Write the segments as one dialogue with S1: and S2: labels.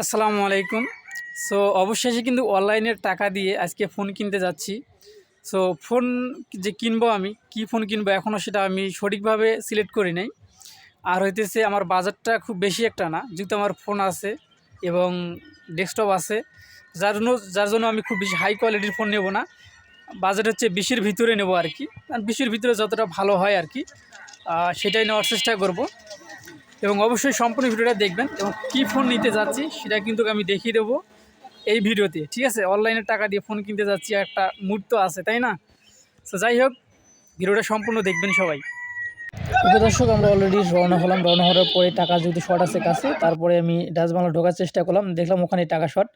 S1: আসসালামু আলাইকুম। সো অবশেষে কিন্তু অনলাইনের টাকা দিয়ে আজকে ফোন কিনতে যাচ্ছি। সো ফোন যে কিনবো আমি, কি ফোন কিনবো এখনও সেটা আমি সঠিকভাবে সিলেক্ট করি নাই। আর হইতেছে আমার বাজারটা খুব বেশি একটা না, যেহেতু আমার ফোন আছে এবং ডেস্কটপ আছে, যার জন্য যার জন্য আমি খুব বেশি হাই কোয়ালিটির ফোন নেব না। বাজেট হচ্ছে বিশের ভিতরে নেব আর কি। আর বিশের ভিতরে যতটা ভালো হয় আর কি সেটাই নেওয়ার চেষ্টা করব। এবং অবশ্যই সম্পূর্ণ ভিডিওটা দেখবেন এবং কী ফোন নিতে যাচ্ছি সেটা কিন্তু আমি দেখিয়ে দেবো এই ভিডিওতে, ঠিক আছে? অনলাইনে টাকা দিয়ে ফোন কিনতে যাচ্ছি, একটা মুহূর্ত আছে, তাই না? তো যাই হোক, ভিডিওটা সম্পূর্ণ দেখবেন সবাই।
S2: দর্শক, আমরা অলরেডি রওনা হলাম। রওনা হওয়ার পরে টাকা যেহেতু শর্ট আছে কাছে, তারপরে আমি ডাচবাংলা ঢোকার চেষ্টা করলাম। দেখলাম ওখানে টাকা শর্ট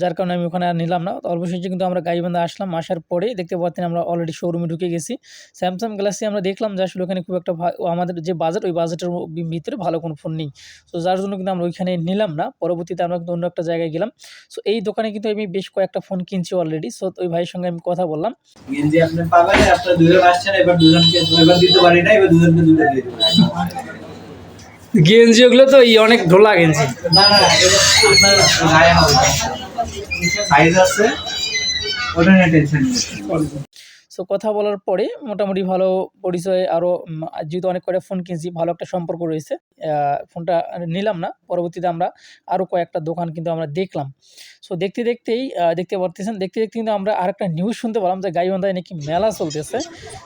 S2: যার কারণে আমি ওখানে আর নিলাম না। তো অবশেষে কিন্তু আমরা গাইবান্ধা আসলাম। আসার পরে দেখতে পাচ্ছেন আমরা অলরেডি শোরুমে ঢুকে গেছি। স্যামসাং গ্যালাক্সি আমরা দেখলাম যে আসলে ওখানে খুব একটা আমাদের যে বাজেট ওই বাজেটের ভিতরে ভালো কোনো ফোন নেই। তো যার জন্য কিন্তু আমরা ওইখানে নিলাম না। পরবর্তীতে আমরা কিন্তু অন্য একটা জায়গায় গেলাম। সো এই দোকানে কিন্তু আমি বেশ কয়েকটা ফোন কিনছি অলরেডি সো ওই ভাইয়ের সঙ্গে আমি কথা বললাম।
S3: দুজন আসছেন, এবার দুজনকে এবার দিতে পারি না, এবার
S1: গেঞ্জি ওগুলো তো এই অনেক ঢোলা গেঞ্জি।
S3: আছে ওটা নিয়ে টেনশন
S2: সো কথা বলার পরে মোটামুটি ভালো পরিচয় আরও যেহেতু অনেক কয়টা ফোন কিনছি, ভালো একটা সম্পর্ক রয়েছে। ফোনটা নিলাম না। পরবর্তীতে আমরা আরও কয়েকটা দোকান কিন্তু আমরা দেখলাম। সো দেখতে দেখতেই দেখতে পারতেছেন, দেখতে দেখতে কিন্তু আমরা আরেকটা নিউজ শুনতে পেলাম যে গাইবান্ধায় নাকি মেলা চলতেছে।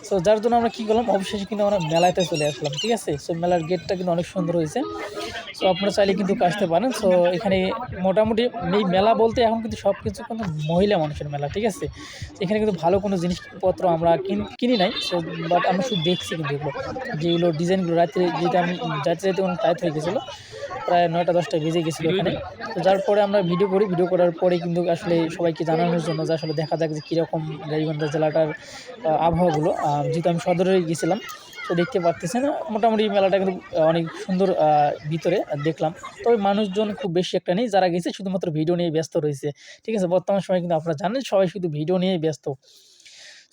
S2: সো যার জন্য আমরা কী করলাম, অবশেষে কিন্তু আমরা মেলাতে চলে আসলাম, ঠিক আছে? সো মেলার গেটটা কিন্তু অনেক সুন্দর হয়েছে। সো আপনারা চাইলে কিন্তু আসতে পারেন। সো এখানে মোটামুটি এই মেলা বলতে এখন কিন্তু সব কিছু কিন্তু মহিলা মানুষের মেলা, ঠিক আছে? এখানে কিন্তু ভালো কোনো জিনিসপত্র আমরা কিন- নাই সো বাট আমি শুধু দেখছি কিন্তু এগুলো। যেগুলো ডিজাইনগুলো রাত্রে, যেটা আমি যাইতে যাইতে কোনো টাইট হয়ে গেছিল, প্রায় নয়টা দশটা বেজে গেছিল ওখানে। তো যার পরে আমরা ভিডিও করি, ভিডিও করার পরে কিন্তু আসলে সবাইকে জানানোর জন্য যে আসলে দেখা যাক যে কীরকম গাইবান্ধা জেলাটার আবহাওয়াগুলো। যেহেতু আমি সদরে গেছিলাম, তো দেখতে পারতেছেন, মোটামুটি মেলাটা কিন্তু অনেক সুন্দর ভিতরে দেখলাম। তবে মানুষজন খুব বেশি একটা নেই, যারা গেছে শুধুমাত্র ভিডিও নিয়ে ব্যস্ত রয়েছে। ঠিক আছে, বর্তমান সময় কিন্তু আপনারা জানেন, সবাই শুধু ভিডিও নিয়েই ব্যস্ত।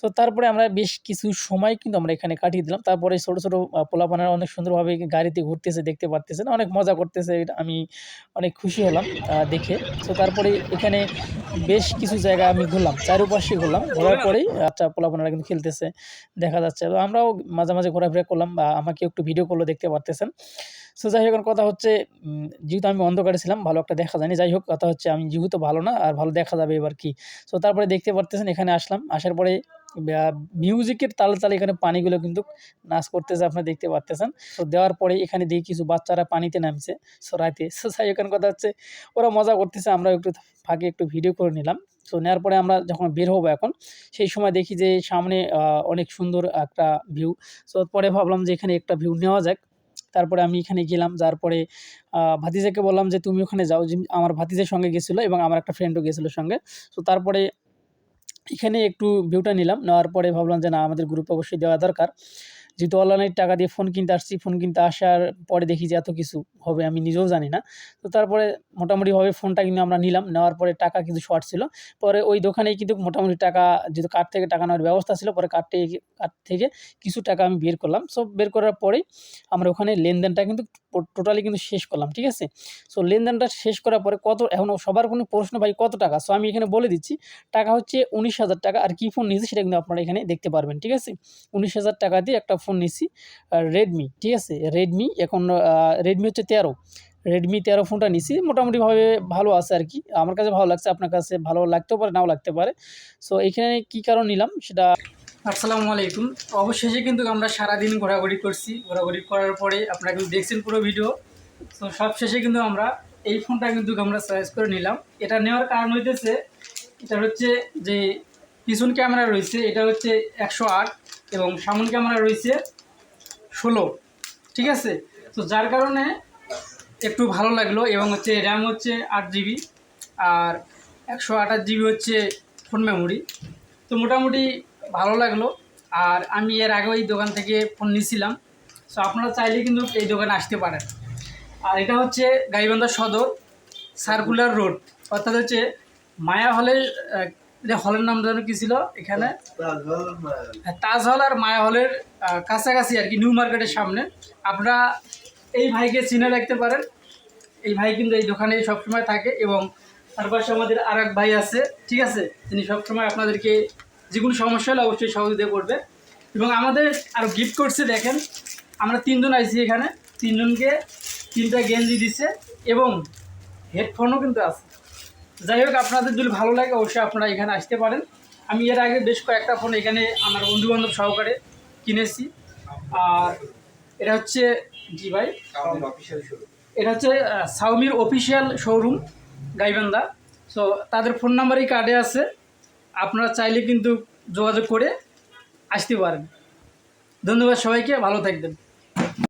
S2: তো তারপরে আমরা বেশ কিছু সময় কিন্তু আমরা এখানে কাটিয়ে দিলাম। তারপরে ছোটো ছোটো পোলাপানারা অনেক সুন্দরভাবে গাড়িতে ঘুরতেছে, দেখতে পারতেছেন অনেক মজা করতেছে আমি অনেক খুশি হলাম দেখে। তো তারপরে এখানে বেশ কিছু জায়গা আমি ঘুরলাম, চারুপাশে ঘুরলাম। ঘোরার পরেই আচ্ছা পোলাপানারা কিন্তু খেলতেছে, দেখা যাচ্ছে। তো আমরাও মাঝে মাঝে ঘোরাফেরা করলাম বা আমাকে একটু ভিডিও করল দেখতে পারতেছেন। সো যাই হোক কথা হচ্ছে যেহেতু আমি অন্ধকারে ছিলাম, ভালো একটা দেখা যায়নি। যাই হোক, কথা হচ্ছে আমি যেহেতু ভালো না, আর ভালো দেখা যাবে এবার কি? সো তারপরে দেখতে পারতেছেন, এখানে আসলাম। আসার পরে মিউজিকের তালে তালে এখানে পানিগুলো কিন্তু নাচ করতেছে, আপনারা দেখতে পারতেছেন। তো দেওয়ার পরে এখানে দেখি কিছু বাচ্চারা পানিতে নামছে। সো রাতে সো সাই এখন কথা হচ্ছে ওরা মজা করতেছে আমরা একটু ফাঁকে একটু ভিডিও করে নিলাম। তো নেওয়ার পরে আমরা যখন বের হব এখন, সেই সময় দেখি যে সামনে অনেক সুন্দর একটা ভিউ সো পরে ভাবলাম যে এখানে একটা ভিউ নেওয়া যাক। তারপরে আমি এখানে গেলাম যার পরে ভাতিজাকে বললাম যে, তুমি ওখানে যাও। আমার ভাতিজের সঙ্গে গেছিল এবং আমার একটা ফ্রেন্ডও গেছিল সঙ্গে। তো তারপরে এখানে একটু ভিউটা নিলাম, নেওয়ার পরে ভাবলাম যে না, আমাদের গ্রুপে অবশ্যই দেওয়া দরকার। যেহেতু অনলাইনে টাকা দিয়ে ফোন কিনতে আসছি ফোন কিনতে আসার পরে দেখি যে এত কিছু হবে আমি নিজেও জানি না। তো তারপরে মোটামুটিভাবে ফোনটা কিন্তু আমরা নিলাম, নেওয়ার পরে টাকা কিন্তু শর্ট ছিল। পরে ওই দোকানেই কিন্তু মোটামুটি টাকা, যেহেতু কার্ড থেকে টাকা নেওয়ার ব্যবস্থা ছিল, পরে কার্ড থেকে কার্ড থেকে কিছু টাকা আমি বের করলাম। সব বের করার পরেই আমরা ওখানে লেনদেনটা কিন্তু টোটালি কিন্তু শেষ করলাম, ঠিক আছে? সো লেনদেনটা শেষ করার পরে কত, এখন সবার কোনো প্রশ্ন ভাই কত টাকা? সো আমি এখানে বলে দিচ্ছি, টাকা হচ্ছে উনিশ হাজার টাকা, আর কী ফোন নিয়েছি সেটা কিন্তু আপনারা এখানে দেখতে পারবেন, ঠিক আছে? উনিশ হাজার টাকা দিয়ে একটা ফোন নিয়েছি রেডমি ঠিক আছে? রেডমি এখন রেডমি হচ্ছে তেরো রেডমি তেরো ফোনটা নিছি মোটামুটিভাবে ভালো আছে আর কি। আমার কাছে ভালো লাগছে, আপনার কাছে ভালো লাগতেও পারে, নাও লাগতে পারে। সো এখানে কী কারণ নিলাম, সেটা
S1: আসসালামু আলাইকুম। অবশেষে কিন্তু আমরা সারাদিন ঘোরাঘুরি করছি। ঘোরাঘুরি করার পরে আপনারা কিন্তু দেখছেন পুরো ভিডিও। তো সবশেষে কিন্তু আমরা এই ফোনটা কিন্তু আমরা চয়েস করে নিলাম। এটা নেওয়ার কারণ হইতেছে, এটা হচ্ছে যে পিছন ক্যামেরা রয়েছে, এটা হচ্ছে একশো আট এবং সামন ক্যামেরা রয়েছে ষোলো। ঠিক আছে? তো যার কারণে একটু ভালো লাগল এবং হচ্ছে র্যাম হচ্ছে আট জিবি আর একশো আঠাশ জিবি হচ্ছে ফোন মেমোরি তো মোটামুটি ভালো লাগল। আর আমি এর আগে এই দোকান থেকে ফোন নিয়েছিলাম। সো আপনারা চাইলে কিন্তু এই দোকানে আসতে পারেন। আর এটা হচ্ছে গাইবান্ধা সদর সার্কুলার রোড। অর্থাৎ হচ্ছে মায়া আহ, এটা হলের নাম যেন কী ছিল এখানে? তাজ হল আর মায়া হলের কাছাকাছি আর কি নিউ মার্কেটের সামনে। আপনারা এই ভাইকে চিনে রাখতে পারেন। এই ভাই কিন্তু এই দোকানে সবসময় থাকে এবং তার পাশে আমাদের আর ভাই আছে ঠিক আছে? তিনি সবসময় আপনাদেরকে যে কোনো সমস্যা হলে অবশ্যই সহযোগিতা করবে। এবং আমাদের আরও গিফট করছে দেখেন আমরা তিনজন আইছি এখানে তিনজনকে তিনটা গেঞ্জি দিছে এবং হেডফোনও কিন্তু আছে। যাই হোক আপনাদের যদি ভালো লাগে অবশ্যই আপনারা এখানে আসতে পারেন। আমি এর আগে বেশ কয়েকটা ফোন এখানে আমার বন্ধুবান্ধব সহকারে কিনেছি। আর এটা হচ্ছে জি ভাই? এটা হচ্ছে সাউমির অফিসিয়াল শোরুম গাইবান্ধা। সো তাদের ফোন নাম্বারই কার্ডে আছে। আপনারা চাইলে কিন্তু যোগাযোগ করে আসতে পারেন। ধন্যবাদ সবাইকে ভালো থাকবেন।